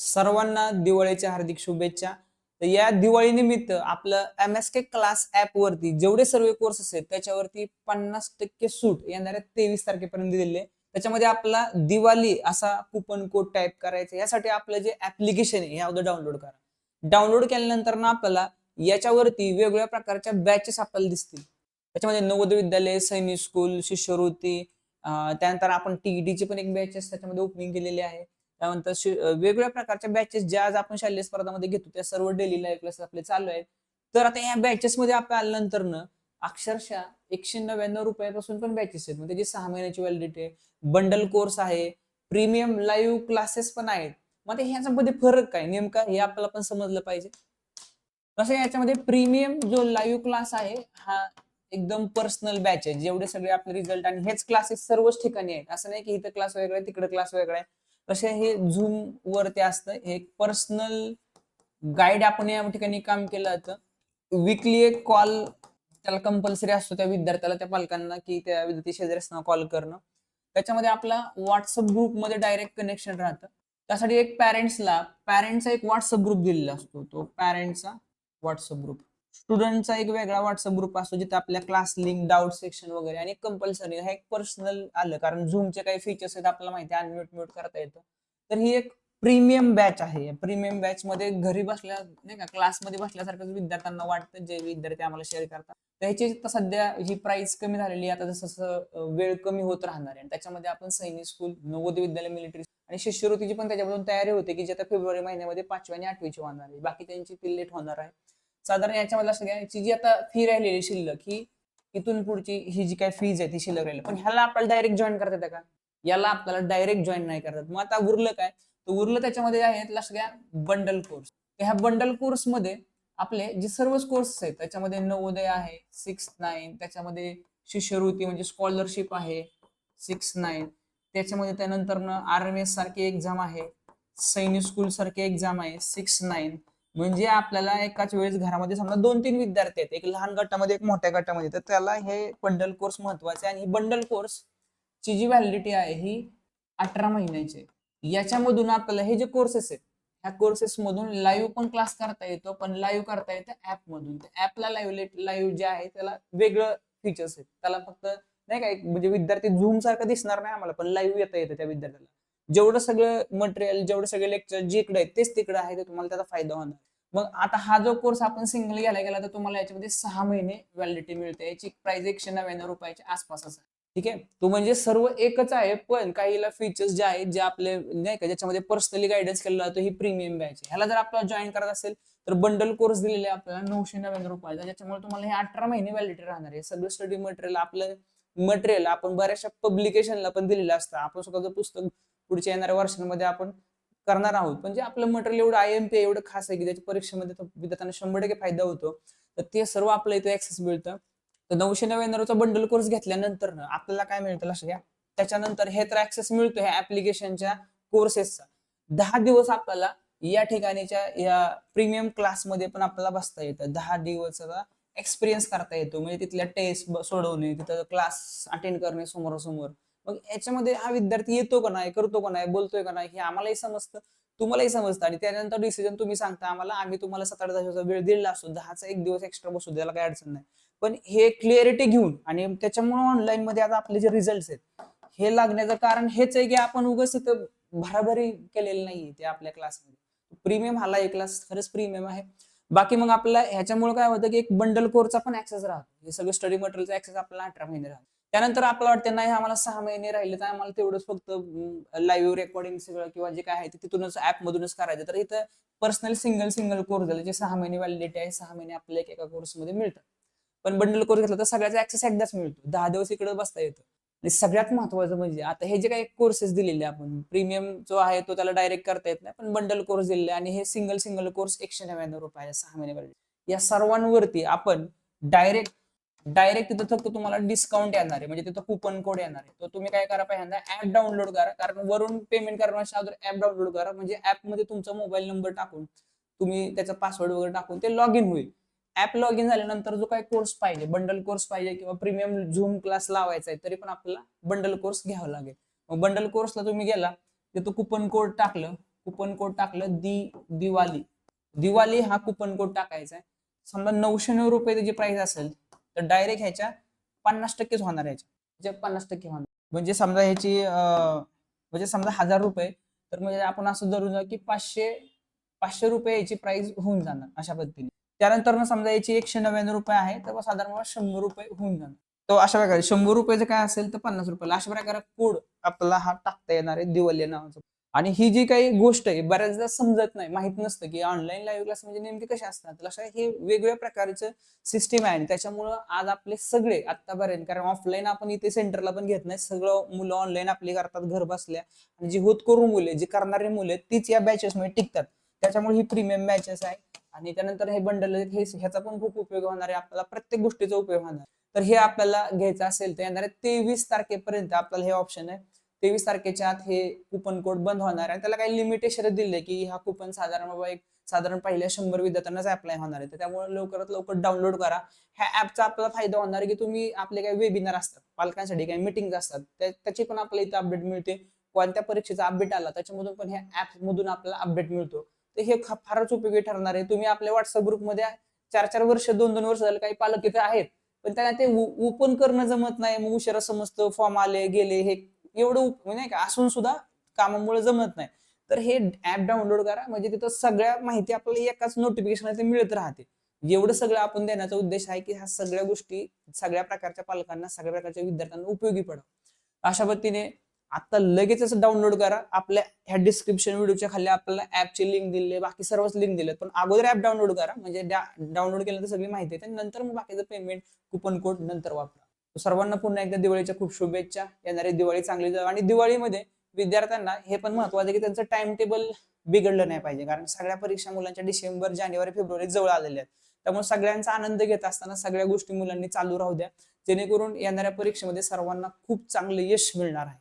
सर्वांना दिवाळीच्या हार्दिक शुभेच्छा. तर या दिवाळी निमित्त आपलं M S K class app वरती जेवढे सर्व कोर्सेस आहेत त्याच्यावरती पन्नास टक्के सूट येणाऱ्या तेवीस तारखेपर्यंत दिलेले. त्याच्यामध्ये आपला दिवाळी असा कुपन कोड टाईप करायचा यासाठी आपलं जे ऍप्लिकेशन आहे हे अगोदर डाउनलोड करा. डाउनलोड केल्यानंतर ना आपल्याला याच्यावरती वेगवेगळ्या प्रकारच्या बॅचेस आपल्याला दिसतील. त्याच्यामध्ये नवोदय विद्यालय सैनिक स्कूल शिष्यवृत्ती त्यानंतर आपण टीईटीची पण एक बॅचेस त्याच्यामध्ये ओपनिंग केलेली आहे. त्यानंतर वेगवेगळ्या प्रकारच्या बॅचेस ज्या आज आपण शालेय स्पर्धामध्ये घेतो त्या सर्व डेली लाईव्ह क्लासेस आपले चालू आहेत. तर आता या बॅचेस मध्ये आपण आल्यानंतर न अक्षरशः एकशे नव्याण्णव रुपयापासून पण बॅचेस आहेत. म्हणजे सहा महिन्याची व्हॅलिडिटी आहे बंडल कोर्स आहे प्रीमियम लाईव्ह क्लासेस पण आहेत. मग ते ह्याच्यामध्ये फरक काय? नेमका हे आपल्याला पण समजलं पाहिजे. तसं याच्यामध्ये प्रीमियम जो लाईव्ह क्लास आहे हा एकदम पर्सनल बॅच आहे. जेवढे सगळे आपले रिझल्ट आणि हेच क्लासेस सर्वच ठिकाणी आहेत. असं नाही की इथं क्लास वेगळा आहे तिकडे क्लास वेगळा आहे. तसे हे झूम ते असतं. हे एक पर्सनल गाईड आपण या ठिकाणी काम केलं जातं विकली एक कॉल त्याला कंपल्सरी असतो त्या विद्यार्थ्याला त्या पालकांना की त्या विद्यार्थी शेजाऱ्यांना कॉल करणं. त्याच्यामध्ये आपला व्हॉट्सअप ग्रुपमध्ये डायरेक्ट कनेक्शन राहतं. त्यासाठी एक पॅरेंट्सला पॅरेंटचा एक व्हॉट्सअप ग्रुप दिलेला असतो. तो पॅरेंटचा व्हॉट्सअप ग्रुप स्टुडंटचा एक वेगळा व्हॉट्सअप ग्रुप असतो जिथे आपल्या क्लास लिंक डाऊट सेक्शन वगैरे आणि कंपल्सरी हा एक पर्सनल आलं कारण झूमचे काही फीचर्स आहेत आपल्याला माहिती आहे अनम्यूट म्यूट करता येतं. तर ही एक प्रीमियम बॅच आहे. प्रीमियम बॅच मध्ये घरी बसल्या नाही का क्लासमध्ये बसल्यासारखं विद्यार्थ्यांना वाटतं जे विद्यार्थी आम्हाला शेअर करतात. त्याची आता सध्या ही प्राइस कमी झालेली आहे आता जसं जसं वेळ कमी होत राहणार आहे. आणि त्याच्यामध्ये आपण सैनिक स्कूल नवोदय विद्यालय मिलिटरी आणि शिष्यवृत्तीची पण त्याच्यामधून तयारी होते की जे आता फेब्रुवारी महिन्यामध्ये पाचवी आणि आठवीची होणार आहे. बाकी त्यांची ती लेट होणार आहे. साधारण याच्यामध्ये सगळ्यांची जी आता फी राहिलेली शिल्लक ही इथून पुढची ही जी काय फीज आहे ती शिल्लक राहिली. पण ह्याला आपल्याला डायरेक्ट जॉईन करता येतं का? याला आपल्याला डायरेक्ट जॉईन नाही करतात मग आता उरलं काय? तर उरलं त्याच्यामध्ये आहेत सगळ्या बंडल कोर्स ह्या बंडल कोर्समध्ये आपले जे सर्व कोर्स आहेत त्याच्यामध्ये नवोदय आहे सिक्स नाईन त्याच्यामध्ये शिष्यवृत्ती म्हणजे स्कॉलरशिप आहे सिक्स नाईन त्याच्यामध्ये त्यानंतर आर एम एस सारखी एक्झाम आहे सैनिक स्कूल सारखी एक्झाम आहे सिक्स नाईन म्हणजे आपल्याला एकाच वेळेस घरामध्ये समजा दोन तीन विद्यार्थी आहेत एक लहान गटामध्ये एक मोठ्या गटामध्ये तर त्याला हे बंडल कोर्स महत्त्वाचे आणि ही बंडल कोर्स ची जी व्हॅलिडिटी आहे ही अठरा महिन्याची याच्यामधून आपल्याला हे जे कोर्सेस आहेत ह्या कोर्सेस मधून लाईव्ह पण क्लास करता येतो पण लाईव्ह करता येतं ऍप मधून. ऍपला लाईव्ह लाईव्ह जे आहे त्याला वेगळं फीचर्स आहेत. त्याला फक्त नाही का एक म्हणजे विद्यार्थी झूम सारखं दिसणार नाही आम्हाला पण लाईव्ह येता येतं त्या विद्यार्थ्याला. जेवढं सगळं मटेरियल जेवढं सगळे लेक्चर जिकडे आहेत तेच तिकडे आहे ते तुम्हाला त्याचा फायदा होणार. मग आता हा जो कोर्स आपण सिंगल घ्यायला गेला तर तुम्हाला याच्यामध्ये सहा महिने व्हॅलिडिटी मिळते. याची प्राइस एकशे नव्याण्णव रुपयाच्या आसपासच आहे ठीक आहे? तो म्हणजे सर्व एकच आहे पण काहीला फीचर्स जे आहेत जे आपले नाही का ज्याच्यामध्ये पर्सनली गायडन्स केला जातो ही प्रीमियम बॅच आहे. ह्याला जर आपल्याला जॉईन करत असेल तर बंडल कोर्स दिलेले आपल्याला नऊशे नव्याण्णव रुपयाचा. ज्याच्यामुळे तुम्हाला हे अठरा महिने व्हॅलिडिटी राहणार आहे. सगळं स्टडी मटेरियल आपलं मटेरियल आपण बऱ्याचशा पब्लिकेशनला पण दिलेलं असतं. आपण स्वतःचं पुस्तक पुढच्या येणाऱ्या वर्षांमध्ये आपण करणार आहोत. म्हणजे आपलं मटेरियल एवढं आय एम पी एवढं खास आहे की त्याच्या परीक्षेमध्ये विद्यार्थ्यांना शंभर टक्के फायदा होतो तर ते सर्व आपल्या इथे ऍक्सेस मिळतं. तर नऊशे नव्याण्णवचा बंडल कोर्स घेतल्यानंतर ना आपल्याला काय मिळतं लक्षात घ्या. त्याच्यानंतर हे तर ऍक्सेस मिळतो ह्या ऍप्लिकेशनच्या कोर्सेसचा दहा दिवस आपल्याला या ठिकाणीच्या या प्रीमियम क्लासमध्ये पण आपल्याला बसता येतं. दहा दिवसाचा एक्सपिरियन्स करता येतो. म्हणजे तिथल्या टेस्ट सोडवणे तिथं क्लास अटेंड करणे समोरासमोर. मग याच्यामध्ये हा विद्यार्थी येतो का नाही करतो का नाही बोलतोय का नाही हे आम्हालाही समजतं तुम्हालाही समजतं. आणि त्यानंतर डिसिजन तुम्ही सांगता आम्हाला आम्ही तुम्हाला सात आठ वेळ दिलेला असतो दहाचा एक दिवस एक्स्ट्रा बसू द्यायला काही अडचण नाही. पण हे क्लिअरिटी घेऊन आणि त्याच्यामुळे ऑनलाईन मध्ये आता आपले जे रिझल्ट आहेत हे लागण्याचं कारण हेच आहे की आपण उगाच इथं भराभरी केलेलं नाहीये ते आपल्या क्लासमध्ये प्रीमियम हाला एक क्लास खरंच प्रीमियम आहे. बाकी मग आपला ह्याच्यामुळे काय होतं की एक बंडल कोर्सचा पण ऍक्सेस राहतो. हे सगळं स्टडी मटेरियलचा ऍक्सेस आपल्याला अठरा महिने राहतो. त्यानंतर आपल्याला वाटतं नाही आम्हाला सहा महिने राहिले तर आम्हाला तेवढंच फक्त लाईव्ह रेकॉर्डिंग सगळं किंवा जे काय आहे ते तिथूनच ऍप मधूनच करायचं. तर इथं पर्सनल सिंगल सिंगल कोर्स झाले जे सहा महिने व्हॅलिडिटी आहे सहा महिने आपल्याला एका कोर्समध्ये मिळतात पण बंडल कोर्स घेतला तर सगळ्याचा ऍक्सेस एकदाच मिळतो. दहा दिवस इकडे बसता येतं. आणि सगळ्यात महत्वाचं म्हणजे आता हे जे काही कोर्सेस दिलेले आपण प्रीमियम जो आहे तो त्याला डायरेक्ट करता येत नाही पण बंडल कोर्स दिलेले आणि हे सिंगल सिंगल कोर्स एकशे नव्याण्णव रुपये सहा महिने व्हॅलिडिटी या सर्वांवरती आपण डायरेक्ट डायरेक्ट तिथं फक्त तुम्हाला डिस्काउंट येणार आहे. म्हणजे तिथं कुपन कोड येणार आहे. तर तुम्ही काय करा पहिल्यांदा ऍप डाउनलोड करा. कारण वरून पेमेंट करण्याच्या अगोदर ऍप डाउनलोड करा. म्हणजे ऍपमध्ये तुमचा मोबाईल नंबर टाकून तुम्ही त्याचा पासवर्ड वगैरे टाकून ते लॉग इन होईल. ऍप लॉग इन झाल्यानंतर जो काही कोर्स पाहिजे बंडल कोर्स पाहिजे किंवा प्रीमियम झूम क्लास लावायचा आहे तरी पण आपल्याला बंडल कोर्स घ्यावा लागेल. मग बंडल कोर्सला तुम्ही गेला तिथं कुपन कोड टाकलं. कुपन कोड टाकलं दि दिवाळी दिवाळी हा कुपन कोड टाकायचा आहे. समजा नऊशे नऊ रुपये त्याची प्राइस असेल तर डायरेक्ट ह्याच्या पन्नास टक्केच होणार ह्याच्या. ह्याच्या पन्नास टक्के होणार. म्हणजे समजा ह्याची म्हणजे समजा हजार रुपये तर म्हणजे आपण असं धरून जाऊ की पाचशे पाचशे रुपये याची प्राइस होऊन जाणार अशा पद्धतीने. त्यानंतर मग समजा याची एकशे नव्याण्णव रुपये आहे तर साधारण शंभर रुपये होऊन जाणार. तो अशा प्रकारे शंभर रुपयाचं काय असेल तर पन्नास रुपयाला. अशा प्रकारे कोड आपल्याला हा टाकता येणार आहे दिवाळी नावाचा. आणि ही जी काही गोष्ट आहे बऱ्याचदा समजत नाही माहीत नसतं की ऑनलाईन लाईव्ह क्लास म्हणजे नेमके कसे असतात. लक्षात हे वेगवेगळ्या प्रकारचं सिस्टीम आहे आणि त्याच्यामुळं आज आपले सगळे आतापर्यंत कारण ऑफलाईन आपण इथे सेंटरला पण घेत नाही सगळं मुलं ऑनलाईन आपली करतात घर बसल्या. आणि जी होत करून मुले जी करणारी मुले तीच या बॅचेस मध्ये टिकतात. त्याच्यामुळे ही प्रीमियम बॅचेस आहे. आणि त्यानंतर हे बंडल हे ह्याचा पण खूप उपयोग होणार आहे आपल्याला प्रत्येक गोष्टीचा उपयोग होणार तर हे आपल्याला घ्यायचं असेल तर येणाऱ्या तेवीस तारखेपर्यंत आपल्याला हे ऑप्शन आहे. तेवीस तारखेच्या आत हे कुपन कोड बंद होणार आहे. आणि त्याला काही लिमिटेशन दिले की हा कुपन साधारण बाबा एक साधारण पहिल्या शंभर विद्यार्थ्यांनाच अप्लाय होणार आहे. तर त्यामुळे लवकरात लवकर डाउनलोड करा. ह्या ऍपचा आपल्याला फायदा होणार आहे की तुम्ही आपले काही वेबिनार असतात पालकांसाठी काही मिटिंग असतात त्याची पण आपल्याला इथे अपडेट मिळते. कोणत्या परीक्षेचा अपडेट आला त्याच्यामधून पण ह्या ऍप मधून आपल्याला अपडेट मिळतो. तर हे फारच उपयोगी ठरणार आहे. तुम्ही आपल्या व्हॉट्सअप ग्रुपमध्ये चार चार वर्ष दोन दोन वर्ष झालं काही पालक इथे आहेत पण त्यांना ते ओपन करणं जमत नाही. मग उशिरा समजतं फॉर्म आले गेले हे एवढं म्हणजे नाही का असून सुद्धा कामामुळे जमत नाही. तर हे ऍप डाउनलोड करा म्हणजे तिथं सगळ्या माहिती आपल्याला एकाच नोटिफिकेशन मिळत राहते. म्हणजे एवढं सगळं आपण देण्याचा उद्देश आहे की ह्या सगळ्या गोष्टी सगळ्या प्रकारच्या पालकांना सगळ्या प्रकारच्या विद्यार्थ्यांना उपयोगी पडत अशा पद्धतीने आता लगेचच डाउनलोड करा. आपल्या ह्या डिस्क्रिप्शन व्हिडिओच्या खाली आपल्याला ऍपची लिंक दिली बाकी सर्वच लिंक दिले पण अगोदर ऍप डाउनलोड करा म्हणजे डाउनलोड केल्यानंतर सगळी माहिती येते. नंतर मग बाकीचं पेमेंट कुपन कोड नंतर वापरा. सर्वांना पुन्हा एकदा दिवाळीच्या खूप शुभेच्छा. येणारी दिवाळी चांगली जाऊ आणि दिवाळीमध्ये विद्यार्थ्यांना हे पण महत्वाचं आहे की त्यांचं टाइम टेबल बिघडलं नाही पाहिजे. कारण सगळ्या परीक्षा मुलांच्या डिसेंबर जानेवारी फेब्रुवारी जवळ आलेल्या आहेत. त्यामुळे सगळ्यांचा आनंद घेत असताना सगळ्या गोष्टी मुलांनी चालू राहू द्या. जेणेकरून येणाऱ्या परीक्षेमध्ये सर्वांना खूप चांगलं यश मिळणार आहे.